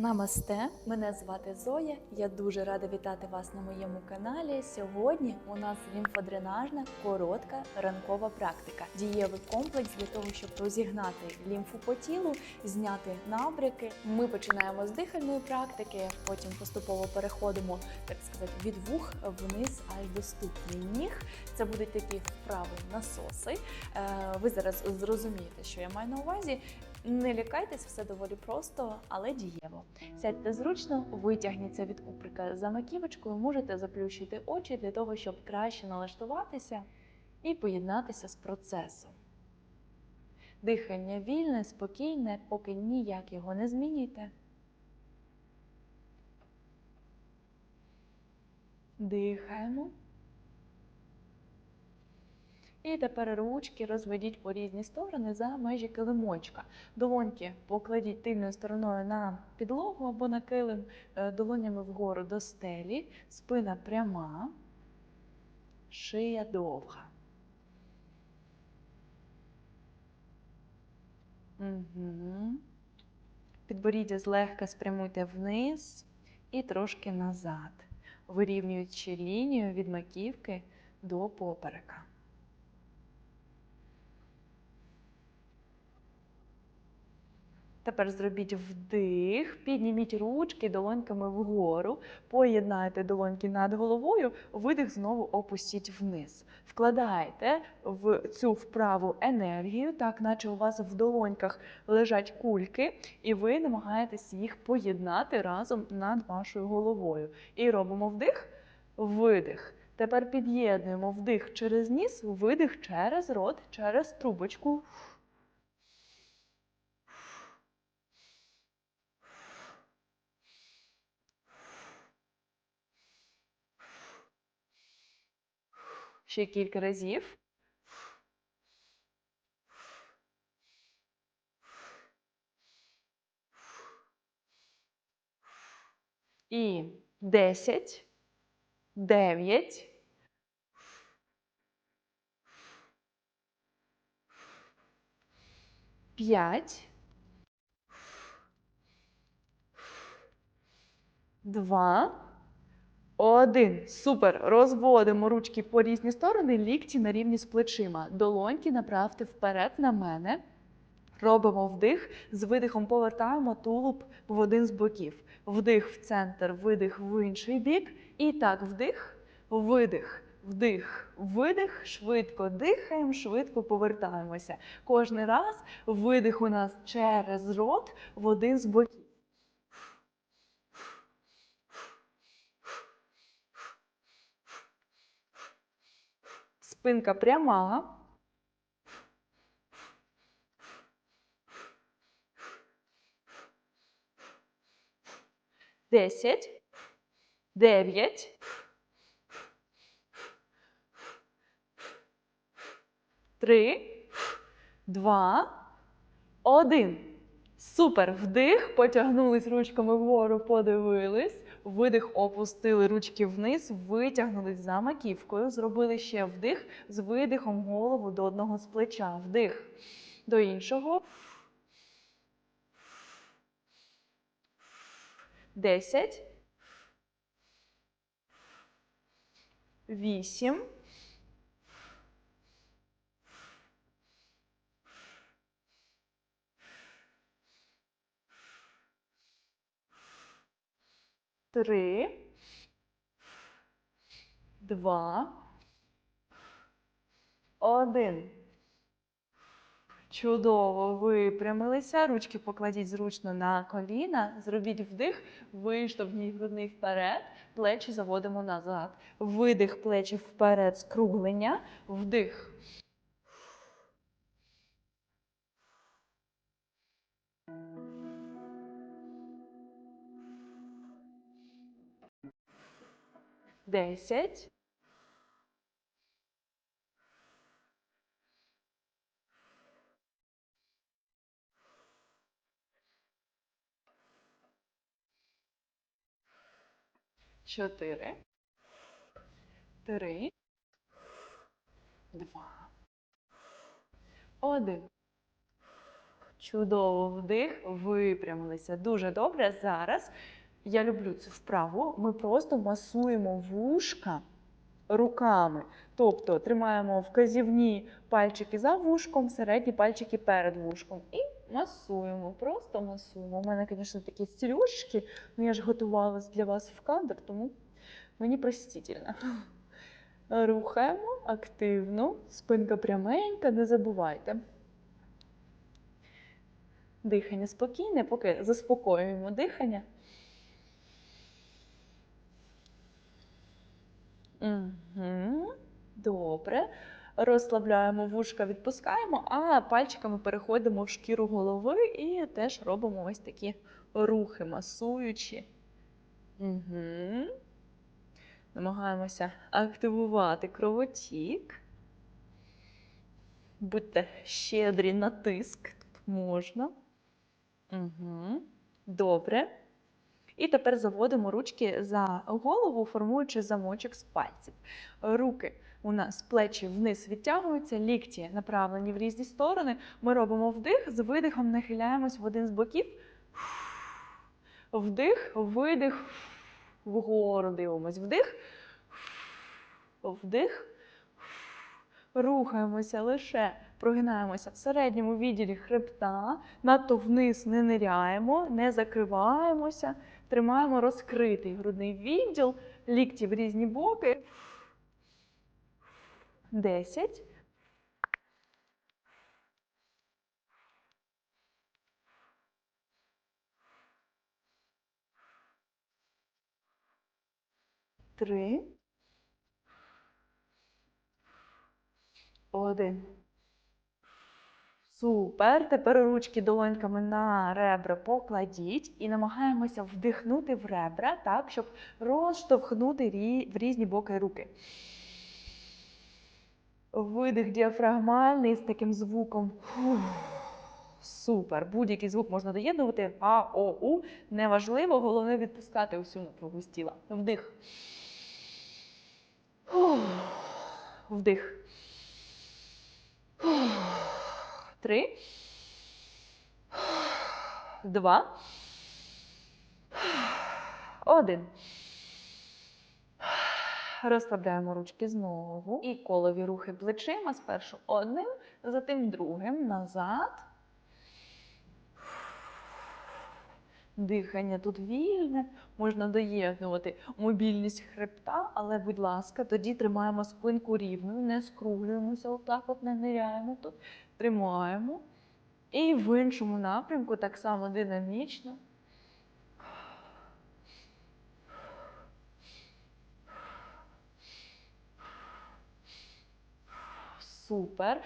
Намасте, мене звати Зоя. Я дуже рада вітати вас на моєму каналі. Сьогодні у нас лімфодренажна коротка ранкова практика. Дієвий комплекс для того, щоб розігнати лімфу по тілу, зняти набряки. Ми починаємо з дихальної практики, потім поступово переходимо, так сказати, від вух вниз аж до ступні ніг. Це будуть такі вправи насоси. Е, Ви зараз зрозумієте, що я маю на увазі. Не лякайтесь, все доволі просто, але дієво. Сядьте зручно, витягніться від куприка за маківочкою, можете заплющити очі для того, щоб краще налаштуватися і поєднатися з процесом. Дихання вільне, спокійне, поки ніяк його не змінюйте. Дихаємо. І тепер ручки розведіть по різні сторони за межі килимочка. Долоньки покладіть тильною стороною на підлогу або на килим, е, долонями вгору до стелі, спина пряма, шия довга. Угу. Підборіддя злегка спрямуйте вниз і трошки назад, вирівнюючи лінію від маківки до поперека. Тепер зробіть вдих, підніміть ручки долоньками вгору, поєднайте долоньки над головою, видих знову опустіть вниз. Вкладайте в цю вправу енергію, так наче у вас в долоньках лежать кульки, і ви намагаєтесь їх поєднати разом над вашою головою. І робимо вдих, видих. Тепер під'єднуємо вдих через ніс, видих через рот, через трубочку. Ще кілька разів. І десять, дев'ять. П'ять. Два. Один. Супер. Розводимо ручки по різні сторони, лікті на рівні з плечима. Долоньки направте вперед на мене. Робимо вдих. З видихом повертаємо тулуб в один з боків. Вдих в центр, видих в інший бік. І так, вдих, видих, вдих, видих. Швидко дихаємо, швидко повертаємося. Кожний раз видих у нас через рот в один з боків. Спинка пряма. Десять. Дев'ять. Три. Два. Один. Супер. Вдих. Потягнулись ручками вгору, подивились. Видих, опустили ручки вниз, витягнулись за маківкою, зробили ще вдих з видихом голову до одного з плеча. Вдих до іншого. Десять. Вісім. Три, два, один. Чудово, випрямилися. Ручки покладіть зручно на коліна. Зробіть вдих, виштовхніть грудний вперед, плечі заводимо назад. Видих плечі вперед, скруглення, вдих. Десять. Чотири. Три. Два. Один. Чудово вдих, випрямилися. Дуже добре. Зараз я люблю цю вправу. Ми просто масуємо вушка руками. Тобто тримаємо вказівні пальчики за вушком, середні пальчики перед вушком. І масуємо, просто масуємо. У мене, звісно, такі стрючки, але я ж готувалась для вас в кадр, тому мені простительно. Рухаємо активно, спинка пряменька, не забувайте. Дихання спокійне, поки заспокоюємо дихання. Угу. Добре. Розслабляємо вушка, відпускаємо, а пальчиками переходимо в шкіру голови і теж робимо ось такі рухи, масуючі. Угу. Намагаємося активувати кровотік. Будьте щедрі на тиск, тут можна. Угу. Добре. І тепер заводимо ручки за голову, формуючи замочок з пальців. Руки у нас плечі вниз відтягуються, лікті направлені в різні сторони. Ми робимо вдих, з видихом нахиляємось в один з боків. Вдих, видих, вгору дивимось. Вдих, вдих. Рухаємося лише, прогинаємося в середньому відділі хребта, надто вниз не ниряємо, не закриваємося, тримаємо розкритий грудний відділ, лікті в різні боки. Десять. Три. Один. Супер. Тепер ручки долоньками на ребра покладіть і намагаємося вдихнути в ребра, так, щоб розштовхнути в різні боки руки. Видих діафрагмальний з таким звуком. Супер. Будь-який звук можна доєднувати. А, О, У. Неважливо, головне відпускати усю напругу з тіла. Вдих. Вдих. Три. Два. Один. Розслабляємо ручки знову. І колові рухи плечима. Спершу одним, затим другим. Назад. Дихання тут вільне, можна доєднувати мобільність хребта, але, будь ласка, тоді тримаємо спинку рівною, не скруглюємося, отак от не ниряємо тут, тримаємо. І в іншому напрямку так само динамічно. Супер.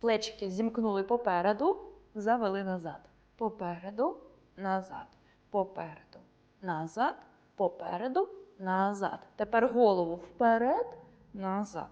Плечики зімкнули попереду, завели назад. Попереду, назад. Попереду, назад, попереду, назад. Тепер голову вперед, назад.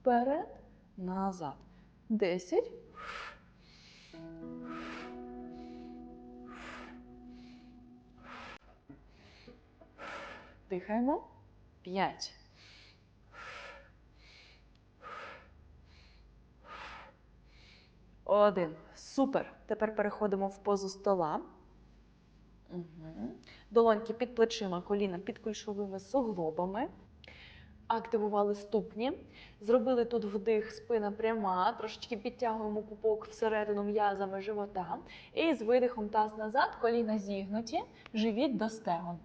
Вперед, назад. Десять. Дихаємо. П'ять. Один. Супер. Тепер переходимо в позу стола. Угу. Долоньки під плечима, коліна під кульшовими суглобами. Активували ступні. Зробили тут вдих, спина пряма. Трошечки підтягуємо пупок всередину м'язами живота. І з видихом таз назад, коліна зігнуті, живіт до стегон.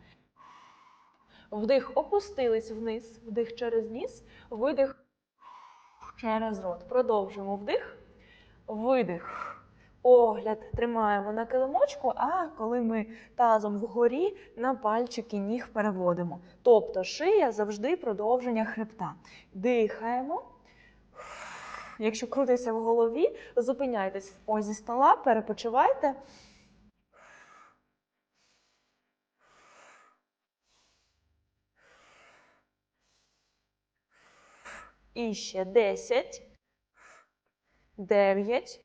Вдих опустились вниз, вдих через ніс, видих через рот. Продовжуємо вдих, видих. Огляд тримаємо на килимочку, а коли ми тазом вгорі на пальчики ніг переводимо. Тобто шия завжди продовження хребта. Дихаємо. Якщо крутиться в голові, зупиняйтесь в позі стола, перепочивайте. І ще 10, 9,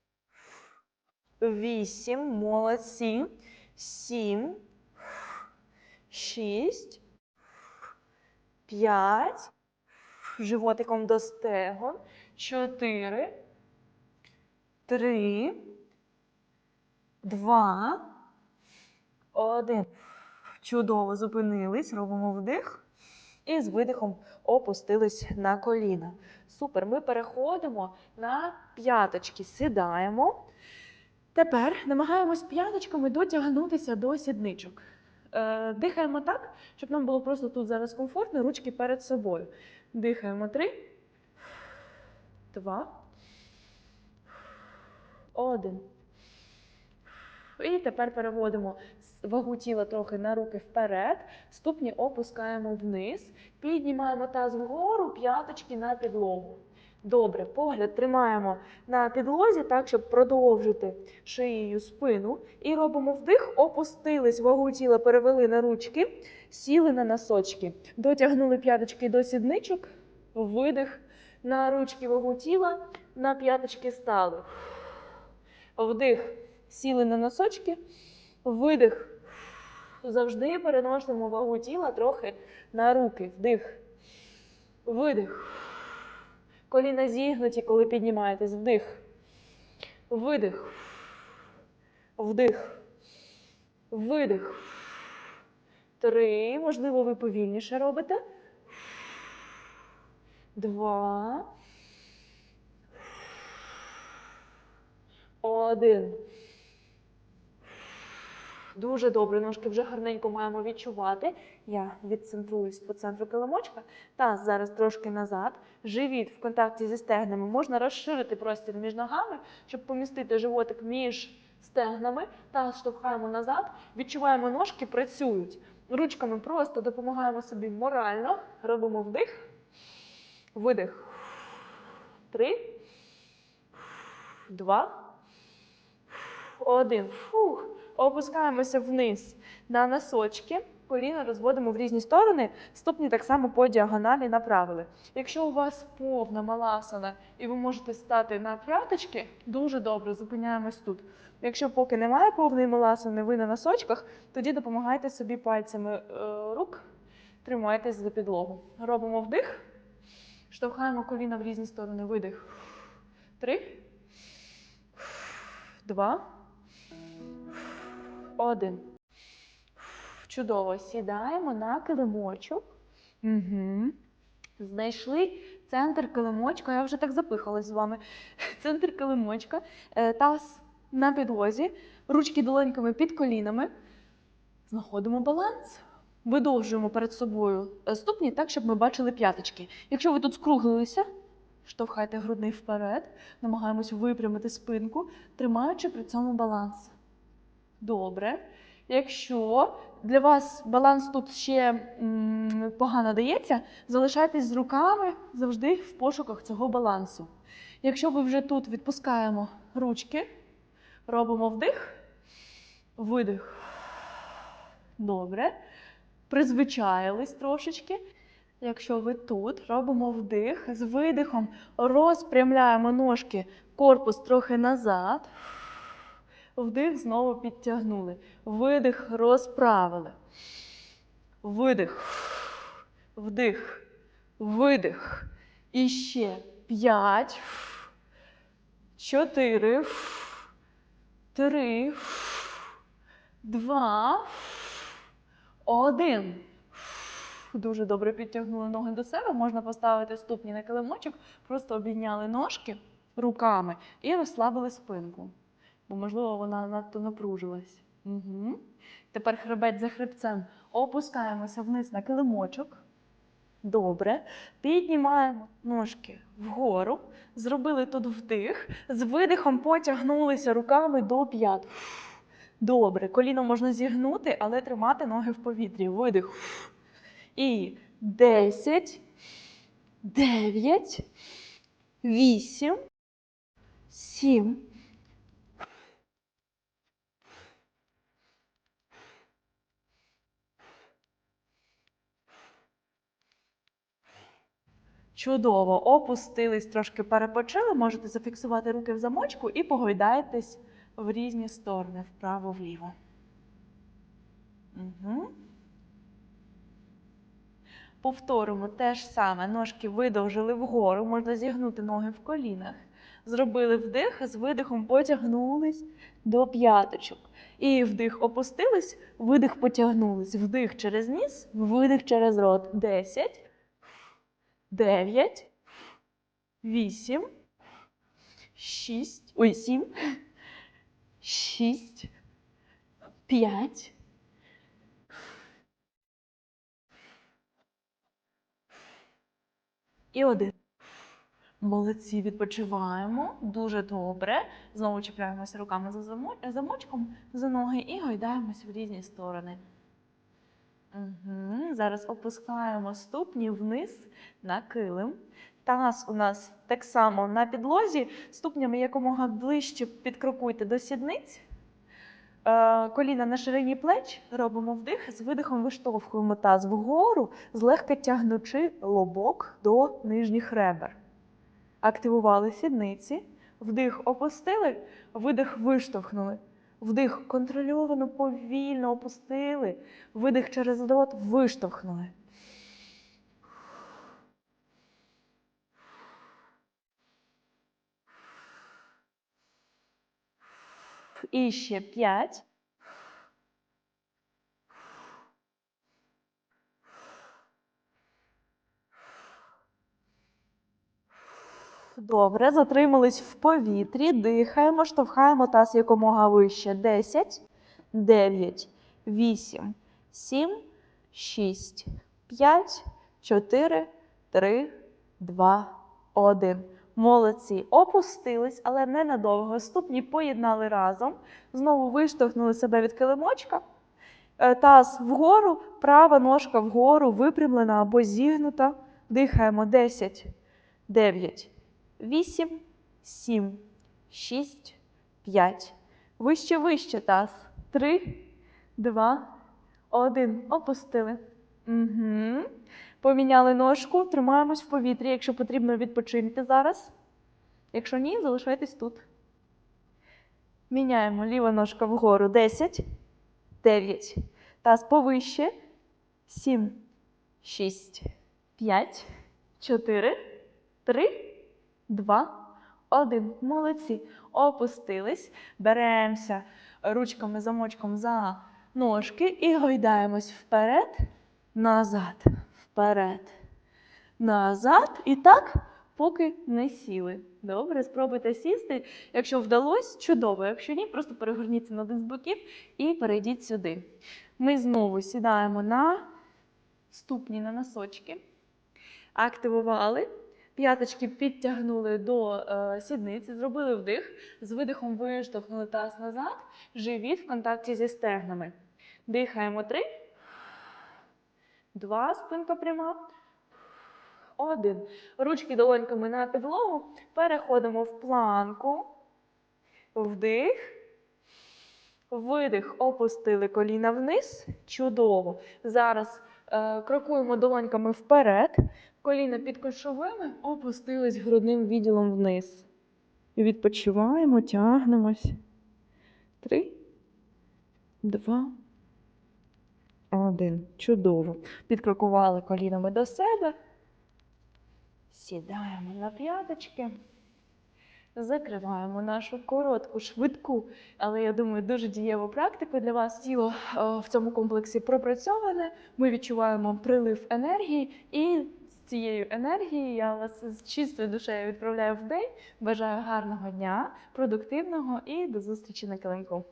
Вісім, молодці. Сім, шість, п'ять. Животиком до стегон. Чотири, три, два, один. Чудово зупинились, робимо вдих. І з видихом опустились на коліна. Супер. Ми переходимо на п'яточки, сідаємо. Тепер намагаємось п'яточками дотягнутися до сідничок. Е, дихаємо так, щоб нам було просто тут зараз комфортно, ручки перед собою. Дихаємо три, два, один. І тепер переводимо вагу тіла трохи на руки вперед, ступні опускаємо вниз, піднімаємо таз вгору, п'яточки на підлогу. Добре, погляд тримаємо на підлозі, так, щоб продовжити шиєю спину. І робимо вдих, опустились, вагу тіла перевели на ручки, сіли на носочки, дотягнули п'яточки до сідничок, видих на ручки вагу тіла, на п'яточки стали. Вдих, сіли на носочки, видих. Завжди переносимо вагу тіла трохи на руки. Вдих. Видих. Коліна зігнуті, коли піднімаєтесь. Вдих. Видих. Вдих. Видих. Три. Можливо, ви повільніше робите. Два. Один. Дуже добре, ножки вже гарненько маємо відчувати. Я відцентруюсь по центру килимочка. Таз зараз трошки назад. Живіт в контакті зі стегнами. Можна розширити простір між ногами, щоб помістити животик між стегнами. Таз штовхаємо назад. Відчуваємо, ножки працюють. Ручками просто допомагаємо собі морально. Робимо вдих, видих. Три, два, один. Фух. Опускаємося вниз на носочки, коліна розводимо в різні сторони, ступні так само по діагоналі направили. Якщо у вас повна маласана і ви можете стати на п'яточки, дуже добре, зупиняємось тут. Якщо поки немає повної маласани, ви на носочках, тоді допомагайте собі пальцями е, рук, тримайтесь за підлогу. Робимо вдих, штовхаємо коліна в різні сторони. Видих. Три, два. Один. Чудово. Сідаємо на килимочок. Угу. Знайшли центр килимочка. Я вже так запихалась з вами. Центр килимочка. Е, Таз на підлозі, ручки долоньками під колінами. Знаходимо баланс. Видовжуємо перед собою е, ступні так, щоб ми бачили п'яточки. Якщо ви тут скруглилися, штовхайте грудний вперед, намагаємось випрямити спинку, тримаючи при цьому баланс. Добре. Якщо для вас баланс тут ще погано дається, залишайтесь з руками завжди в пошуках цього балансу. Якщо ви вже тут відпускаємо ручки, робимо вдих, видих. Добре. Призвичаїлись трошечки. Якщо ви тут, робимо вдих, з видихом розпрямляємо ножки, корпус трохи назад. Вдих, знову підтягнули. Видих, розправили. Видих. Вдих. Видих. І ще п'ять. Чотири. Три. Два. Один. Дуже добре підтягнули ноги до себе. Можна поставити ступні на килимочок, просто обійняли ножки руками і розслабили спинку бо, можливо, вона надто напружилась. Угу. Тепер хребець за хребцем. Опускаємося вниз на килимочок. Добре. Піднімаємо ножки вгору. Зробили тут вдих. З видихом потягнулися руками до п'ят. Добре. Коліно можна зігнути, але тримати ноги в повітрі. Видих. І 10, 9, 8, 7, Чудово, опустились, трошки перепочили. Можете зафіксувати руки в замочку і погойдайтесь в різні сторони, вправо-вліво. Угу. Повторимо те ж саме. Ножки видовжили вгору, можна зігнути ноги в колінах. Зробили вдих, з видихом потягнулись до п'яточок. І вдих опустились, видих потягнулись. Вдих через ніс, видих через рот. Десять, дев'ять, вісім, шість, ой, сім, шість, п'ять. І один. Молодці, відпочиваємо. Дуже добре. Знову чіпляємося руками за замочком за ноги і гойдаємось в різні сторони. Угу. Зараз опускаємо ступні вниз на килим. Таз у нас так само на підлозі. Ступнями якомога ближче підкрокуйте до сідниць. Е, Коліна на ширині плеч, робимо вдих, з видихом виштовхуємо таз вгору, злегка тягнучи лобок до нижніх ребер. Активували сідниці, вдих опустили, видих виштовхнули. Вдих контрольовано, повільно опустили, видих через рот виштовхнули. І ще п'ять. Добре, затримались в повітрі, дихаємо, штовхаємо таз якомога вище. 10, 9, 8, 7, 6, 5, 4, 3, 2, 1. Молодці. Опустились, але ненадовго. Ступні поєднали разом. Знову виштовхнули себе від килимочка. Е, Таз вгору, права ножка вгору, випрямлена або зігнута. Дихаємо 10, 9, 8, 7, 6, 5. Вище, вище таз. 3, 2, 1. Опустили. Угу. Поміняли ножку, тримаємось в повітрі. Якщо потрібно, відпочиньте зараз. Якщо ні, залишайтесь тут. Міняємо ліва ножка вгору. 10, 9. Таз повище. 7, 6, 5, 4, 3, Два, один. Молодці. Опустились. Беремося ручками замочком за ножки і гойдаємось вперед, назад, вперед, назад. І так, поки не сіли. Добре, спробуйте сісти. Якщо вдалося, чудово. Якщо ні, просто перегорніться на один з боків і перейдіть сюди. Ми знову сідаємо на ступні на носочки. Активували. П'яточки підтягнули до е, сідниці, зробили вдих, з видихом виштовхнули таз назад, живіт в контакті зі стегнами. Дихаємо три, два, спинка пряма. Один. Ручки долоньками на підлогу. Переходимо в планку. Вдих. Видих. Опустили коліна вниз. Чудово. Зараз е, крокуємо долоньками вперед. Коліна під кошовими опустились грудним відділом вниз. І відпочиваємо, тягнемось. Три, два, один. Чудово. Підкрокували колінами до себе. Сідаємо на п'яточки. Закриваємо нашу коротку, швидку, але я думаю, дуже дієву практику для вас. Тіло е, в цьому комплексі пропрацьоване. Ми відчуваємо прилив енергії, і цією енергією я вас з чистою душею відправляю в день. Бажаю гарного дня, продуктивного і до зустрічі на килимку.